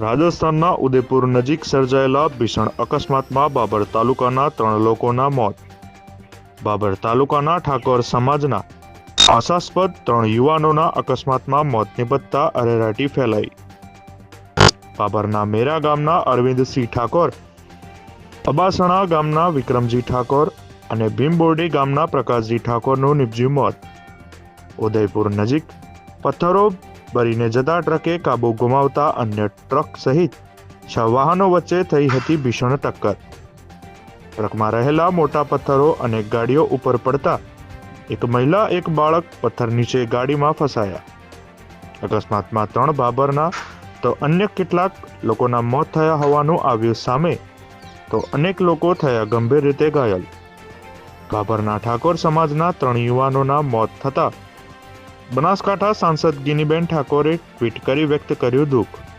રાજસ્થાનના ઉદયપુર નજીક સર્જાયેલા ભીષણ અકસ્માતમાં બાબર તાલુકાના ત્રણ લોકોના મોત. બાબર તાલુકાના ઠાકોર સમાજના આશાસ્પદ ત્રણ યુવાનોના અકસ્માતમાં મોત નિપજતા અરેરાટી ફેલાઈ. બાબરના મેરા ગામના અરવિંદસિંહ ઠાકોર, અબાસણા ગામના વિક્રમજી ઠાકોર અને ભીમબોરડી ગામના પ્રકાશજી ઠાકોરનું નિપજ્યું મોત. ઉદયપુર નજીક પથ્થરો ભરીને જતા ટ્રકે કાબુ ગુમાવતા અન્ય ટ્રક સહિત છ વાહનો વચ્ચે થઈ હતી ભીષણ ટક્કર. ટ્રકમાં રહેલા મોટા પથ્થરો અને ગાડીઓ ઉપર પડતા એક મહિલા, એક બાળક પથ્થર નીચે ગાડીમાં ફસાયા. અકસ્માતમાં ત્રણ બાબરના તો અન્ય કેટલાક લોકોના મોત થયા હોવાનું આવ્યું સામે તો અનેક લોકો થયા ગંભીર રીતે ઘાયલ. બાબરના ઠાકોર સમાજના ત્રણ યુવાનોના મોત થતા બનાસકાંઠા સાંસદ ગિનીબેન ઠાકોરે ટ્વીટ કરી વ્યક્ત કર્યું દુઃખ.